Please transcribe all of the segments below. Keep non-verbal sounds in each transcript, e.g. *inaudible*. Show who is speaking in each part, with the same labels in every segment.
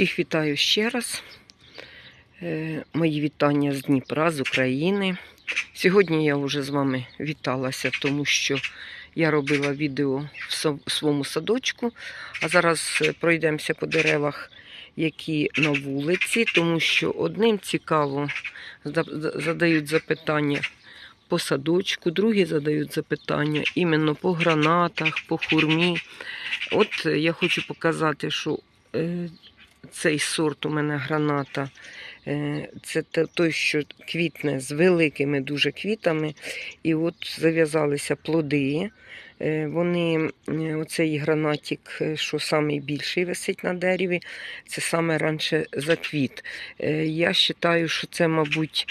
Speaker 1: Всіх вітаю ще раз. Е, Мої вітання з Дніпра, з України. Сьогодні я вже з вами віталася, тому що я робила відео в своєму садочку, а зараз е, пройдемося по деревах, які на вулиці, тому що одним цікаво задають запитання по садочку, другі задають запитання іменно по гранатах, по хурмі. От е, я хочу показати, що цей сорт у мене граната. е, Це той, що квітне з великими дуже квітами. І от зав'язалися плоди. Е, Вони, е, оцей гранатик, що найбільший висить на дереві, це саме раніше заквіт. Я вважаю, що це, мабуть,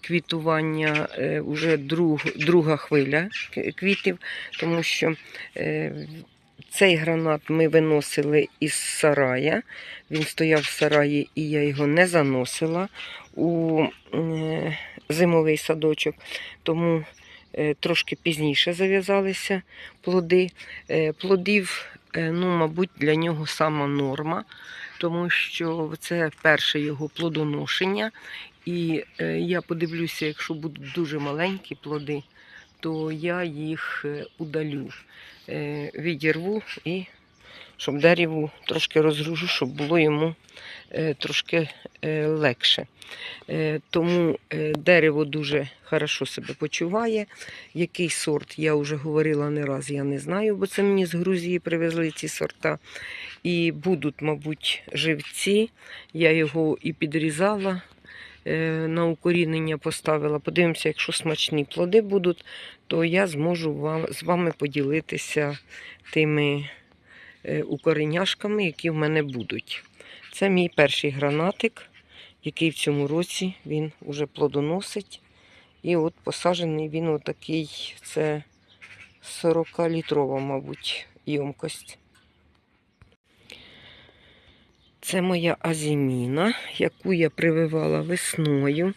Speaker 1: квітування е, уже друг, друга хвиля квітів, тому що цей гранат ми виносили із сарая. Він стояв в сараї, і я його не заносила у е, зимовий садочок, тому е, трошки пізніше зав'язалися плоди. Е, Плодів, ну, мабуть, для нього сама норма, тому що це перше його плодоношення. І я подивлюся, якщо будуть дуже маленькі плоди, то я їх удалю, відірву і щоб дереву трошки розгружу, щоб було йому е, трошки е, легше. Е, Тому е, дерево дуже хорошо себе почуває. Який сорт, я вже говорила не раз, я не знаю, бо це мені з Грузії привезли ці сорта. І будуть, мабуть, живці. Я його і підрізала. Е, На укорінення поставила. Подивимося, якщо смачні плоди будуть, то я зможу вам, з вами поділитися тими е, укореняшками, які в мене будуть. Це мій перший гранатик, який в цьому році він уже плодоносить. І от посаджений він отакий, це 40-літрова, мабуть, ємкость. Це моя азіміна, яку я прививала весною.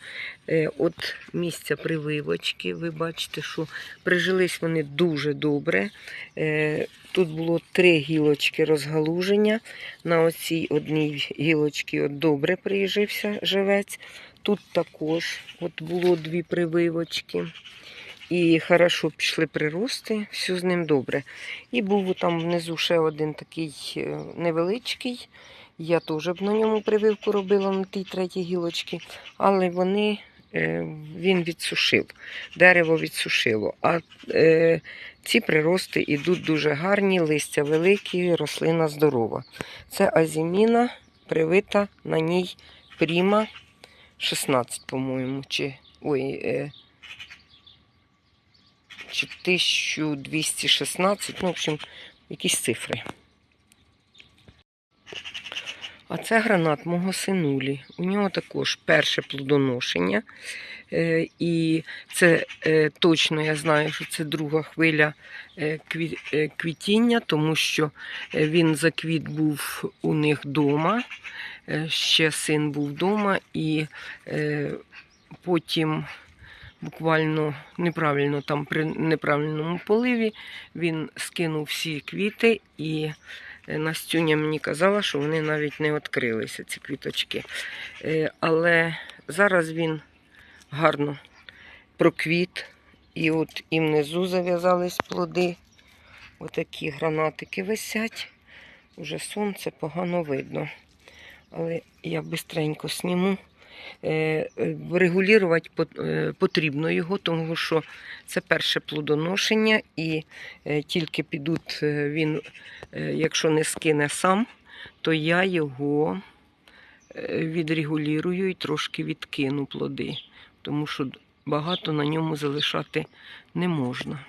Speaker 1: Е, От місця прививочки. Ви бачите, що прижились вони дуже добре. Е, Тут було три гілочки розгалуження. На оцій одній гілочці от добре приїжився живець. Тут також от було дві прививочки. І хорошо пішли прирости, все з ним добре. І був там внизу ще один такий е, невеличкий. Я теж б на ньому прививку робила на тій третій гілочці, але вони, е, він відсушив, дерево відсушило. А е, ці прирости йдуть дуже гарні, листя великі, рослина здорова. Це азіміна, привита на ній пріма 16, по-моєму, чи ой, е, чи 1216, ну, в общем, якісь цифри. А це гранат мого синулі. У нього також перше плодоношення. Е, І це е, точно я знаю, що це друга хвиля е, кві- квітіння, тому що він заквіт був у них вдома. Ще син був вдома, і потім буквально неправильно там при неправильному поливі він скинув всі квіти і. Е, Настюня мені казала, що вони навіть не відкрилися, ці квіточки. Е, Але зараз він гарно проквіт. І от і внизу зав'язались плоди. Отакі гранатики висять. Уже сонце погано видно. Але я швидко сніму. Е, е, Регулювати е, потрібно його, тому що це перше плодоношення, і тільки підуть він, якщо не скине сам, то я його відрегулюю і трошки відкину плоди, тому що багато на ньому залишати не можна.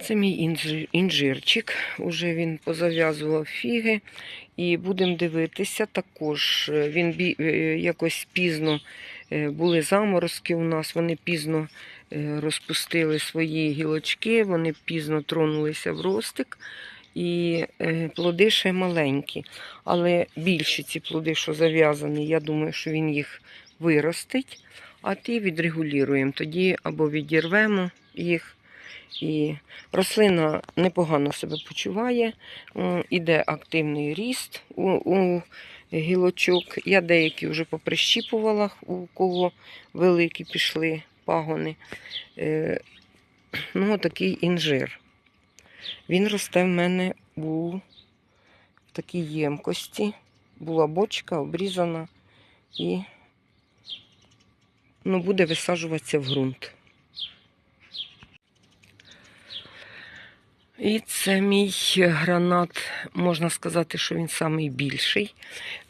Speaker 1: Це мій інжирчик. Уже він позав'язував фіги. І будемо дивитися також. Він бі- е, якось пізно е, були заморозки у нас, вони пізно е, розпустили свої гілочки, вони пізно тронулися в ростик. І плоди ще маленькі. Але більші ці плоди, що зав'язані, я думаю, що він їх виростить, а ті відрегулюємо. Тоді або відірвемо їх І рослина непогано себе почуває, іде активний ріст у, у гілочок. Я деякі вже поприщіпувала, у кого великі пішли пагони. Е, ну, такий інжир. Він росте в мене у такій ємкості. Була бочка обрізана і ну, буде висаджуватися в ґрунт. І це мій гранат, можна сказати, що він самий більший,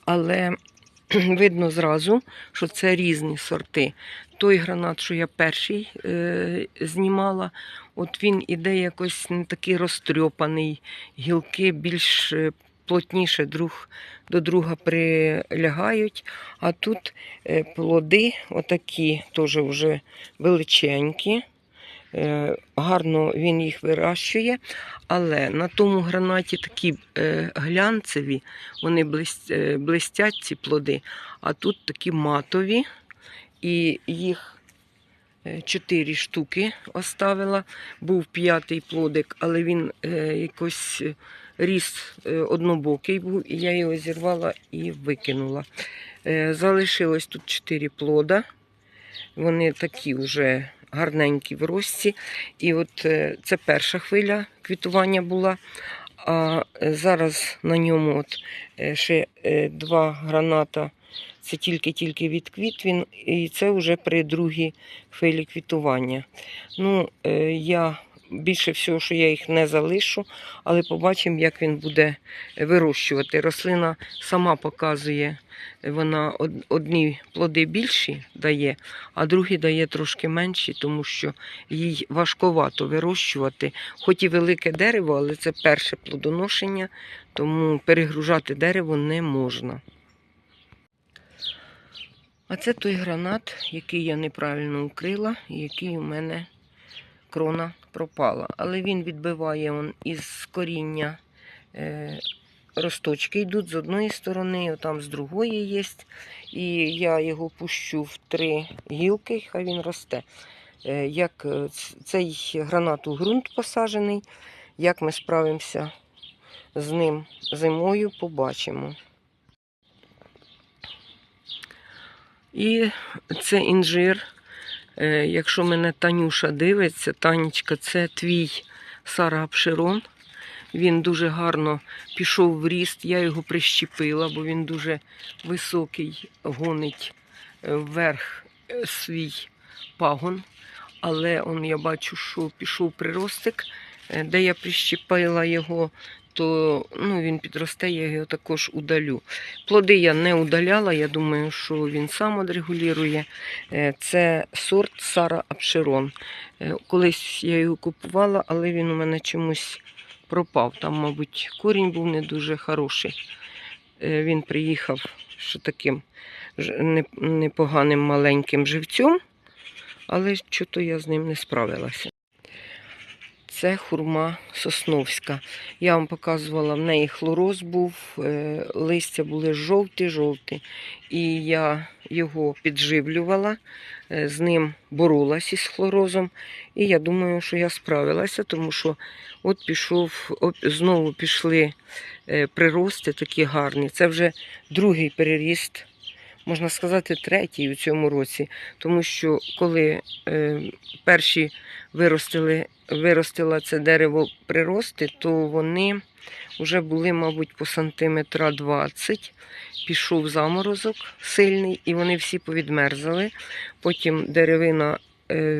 Speaker 1: але *clears throat* видно зразу, що це різні сорти. Той гранат, що я перший е, знімала, от він іде якось не такий розтрьопаний, гілки більш е, плотніше друг до друга прилягають. А тут е, плоди, отакі, теж вже величенькі. Е, Гарно він їх вирощує, але на тому гранаті такі е, глянцеві, вони е, блистять, ці плоди, а тут такі матові, і їх чотири штуки оставила. Був п'ятий плодик, але він якось ріс однобокий був, і я його зірвала і викинула. Залишилось тут чотири плода. Вони такі вже гарненькі в рості. І от е, це перша хвиля квітування була. А е, зараз на ньому от е, ще два граната. Це тільки-тільки відквіт він, і це вже при другій хвилі квітування. Ну, я більше всього, що я їх не залишу, але побачимо, як він буде вирощувати. Рослина сама показує, вона одні плоди більші дає, а другі дає трошки менші, тому що їй важковато вирощувати. Хоч і велике дерево, але це перше плодоношення, тому перегружати дерево не можна. А це той гранат, який я неправильно укрила, і який у мене крона пропала. Але він відбиває он із коріння е, росточки йдуть з одної сторони, отам з другої є. І я його пущу в три гілки, хай він росте. Е, Як е, цей гранат у ґрунт посаджений, як ми справимося з ним зимою, побачимо. І це інжир. Е, Якщо мене Танюша дивиться, Танечка, це твій Сара Апшерон. Він дуже гарно пішов в ріст. Я його прищепила, бо він дуже високий, гонить е, вверх е, свій пагон. Але он, я бачу, що пішов приростик, де я прищепила його, то ну, він підросте, я його також удалю. Плоди я не удаляла, я думаю, що він сам отрегулює. Е, Це сорт Сара Апшерон. Е, Колись я його купувала, але він у мене чомусь пропав. Там, мабуть, корінь був не дуже хороший. Е, Він приїхав що таким непоганим маленьким живцем, але що-то я з ним не справилася. Це хурма сосновська. Я вам показувала, в неї хлороз був, е, листя були жовті-жовті. І я його підживлювала, е, з ним боролася із хлорозом. І я думаю, що я справилася, тому що от пішов, знову пішли е, прирости такі гарні. Це вже другий переріст, можна сказати, третій у цьому році. Тому що коли е, перші виростили, виростила це дерево прирости, то вони вже були, мабуть, по сантиметра 20. Пішов заморозок сильний, і вони всі повідмерзали. Потім деревина е,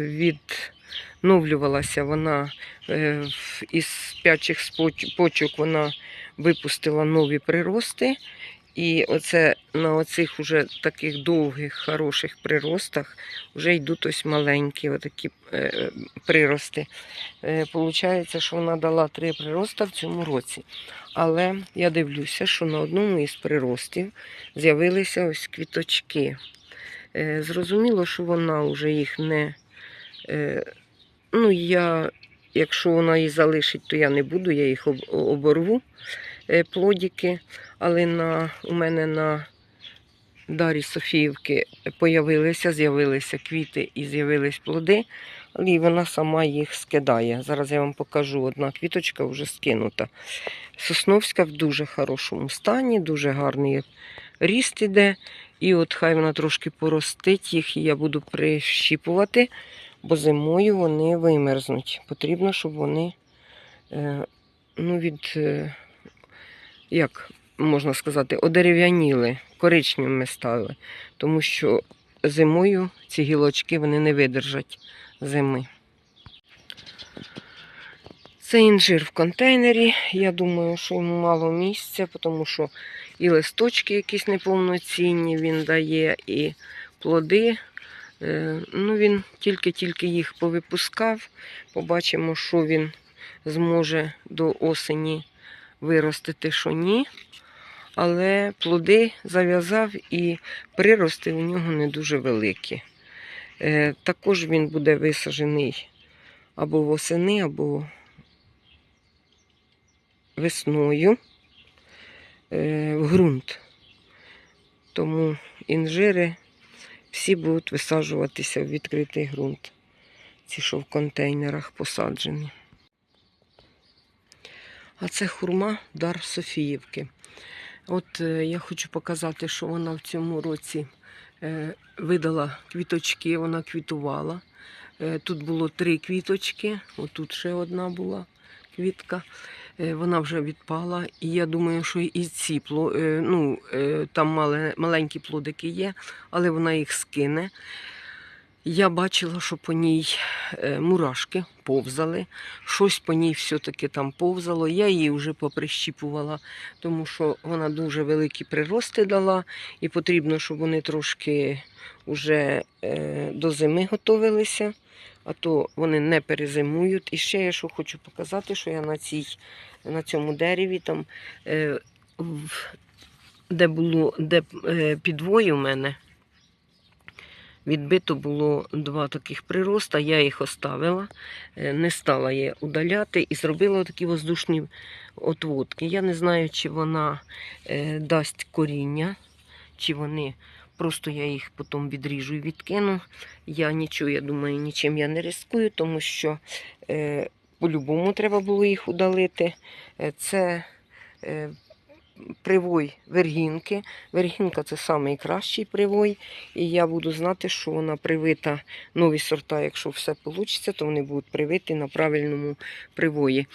Speaker 1: відновлювалася, вона е, із спячих споч- почок вона випустила нові прирости. І оце на оцих уже таких довгих, хороших приростах вже йдуть ось маленькі отакі е, прирости. Е, Получається, що вона дала три прироста в цьому році. Але я дивлюся, що на одному із приростів з'явилися ось квіточки. Е, Зрозуміло, що вона вже їх не. е, Ну, я, якщо вона її залишить, то я не буду, я їх об- оборву е, плодики. Але на, у мене на Дарі Софіївки появилися, з'явилися квіти і з'явились плоди. і вона сама їх скидає. Зараз я вам покажу. Одна квіточка вже скинута. Сосновська в дуже хорошому стані, дуже гарний ріст іде. І от хай вона трошки поростить їх, і я буду прищіпувати, бо зимою вони вимерзнуть. Потрібно, щоб вони е, ну, від, е, як можна сказати, одерев'яніли, коричневими стали. Тому що зимою ці гілочки вони не видержать зими. Це інжир в контейнері. Я думаю, що йому мало місця, тому що і листочки якісь неповноцінні він дає, і плоди. Е, Ну, він тільки-тільки їх повипускав. Побачимо, що він зможе до осені виростити, що ні. Але плоди зав'язав і прирости у нього не дуже великі. Е, Також він буде висаджений або восени, або весною е, в ґрунт. Тому інжири всі будуть висаджуватися в відкритий ґрунт. Ці, що в контейнерах посаджені. А це хурма дар Софіївки. От е, я хочу показати, що вона в цьому році е, видала квіточки, вона квітувала. Е, тут було три квіточки, отут ще одна була квітка. Вона вже відпала. І я думаю, що і ці ну, там мале, маленькі плодики є, але вона їх скине. Я бачила, що по ній е, мурашки повзали, щось по ній все-таки там повзало. Я її вже поприщіпувала, тому що вона дуже великі прирости дала, і потрібно, щоб вони трошки вже е, до зими готовилися, а то вони не перезимують. І ще я що хочу показати, що я на, цій, на цьому дереві, там, е, де було де, підвої у мене. Відбито було два таких прироста, я їх оставила, е, не стала я удаляти і зробила такі воздушні отводки. Я не знаю, чи вона е, дасть коріння, чи вони просто я їх потім відріжу і відкину. Я нічого, я думаю, нічим я не рискую, тому що е, по-любому треба було їх удалити. Це привой вергінки. Вергінка це найкращий привой. І я буду знати, що вона привита нові сорта, якщо все вийде, то вони будуть привиті на правильному привої.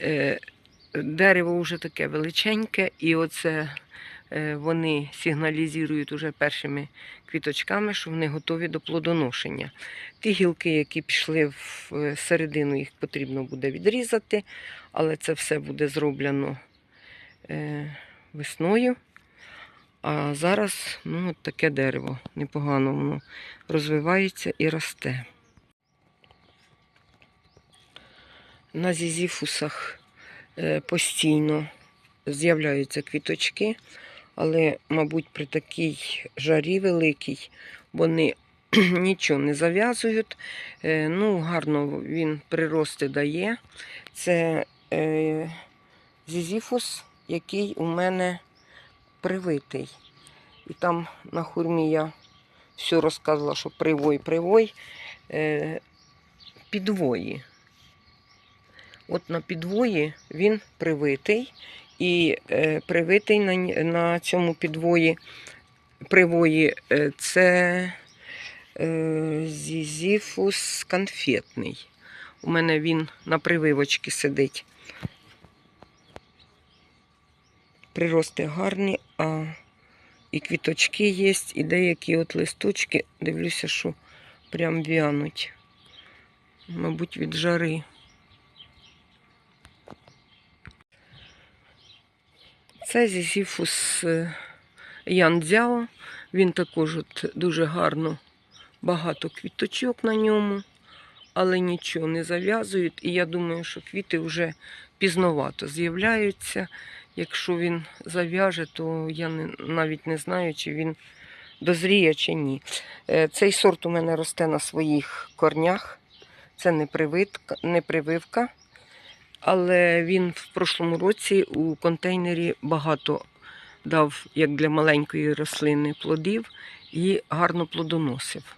Speaker 1: Е, Дерево вже таке величеньке, і оце е, вони сигналізують уже першими квіточками, що вони готові до плодоношення. Ті гілки, які пішли в е, середину, їх потрібно буде відрізати, але це все буде зроблено весною. А зараз ну, от таке дерево. Непогано воно розвивається і росте. На зізіфусах е, постійно з'являються квіточки, але, мабуть, при такій жарі великій вони *clears throat* нічого не зав'язують. Е, ну, гарно він прирости дає. Це е, зізіфус, який у мене привитий. І там на хурмі я все розказувала, що привой, привой, е, підвої. От на підвої він привитий, і е, привитий на, на цьому підвої, привої е, це е, зізіфус конфетний. У мене він на прививочці сидить. Прирости гарні, а і квіточки є, і деякі от листочки, дивлюся, що прям в'януть. Мабуть, від жари. Це зізіфус е, Яндзяо. Він також от дуже гарно, багато квіточок на ньому, але нічого не зав'язують. І я думаю, що квіти вже пізновато з'являються. Якщо він зав'яже, то я навіть не знаю, чи він дозріє чи ні. Е, Цей сорт у мене росте на своїх корнях. Це не, привитка, не прививка. Але він в прошлому році у контейнері багато дав, як для маленької рослини, плодів і гарно плодоносив.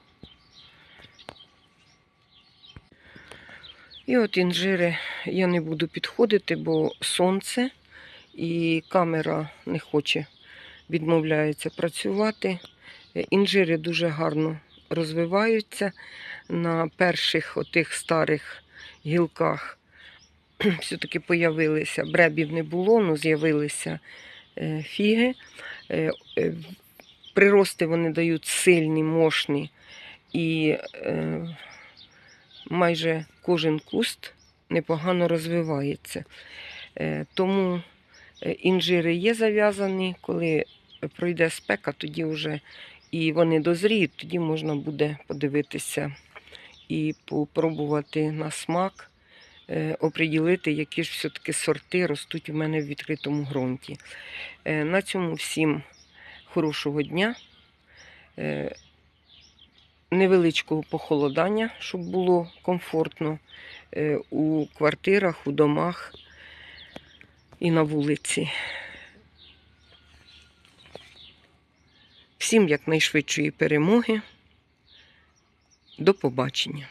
Speaker 1: І от інжири я не буду підходити, бо сонце і камера не хоче, відмовляється працювати. Інжири дуже гарно розвиваються на перших отих старих гілках. *clears throat* Все-таки появилися, бребів не було, але з'явилися е, фіги. Е, е, Прирости вони дають сильні, мощні, і майже кожен куст непогано розвивається. Тому інжири є зав'язані, коли пройде спека, тоді вже і вони дозріють, тоді можна буде подивитися і попробувати на смак, е, оприділити, які ж все-таки сорти ростуть у мене в відкритому ґрунті. Е, На цьому всім хорошого дня. Е, Невеличкого похолодання, щоб було комфортно е, у квартирах, у домах і на вулиці. Всім якнайшвидшої перемоги. До побачення.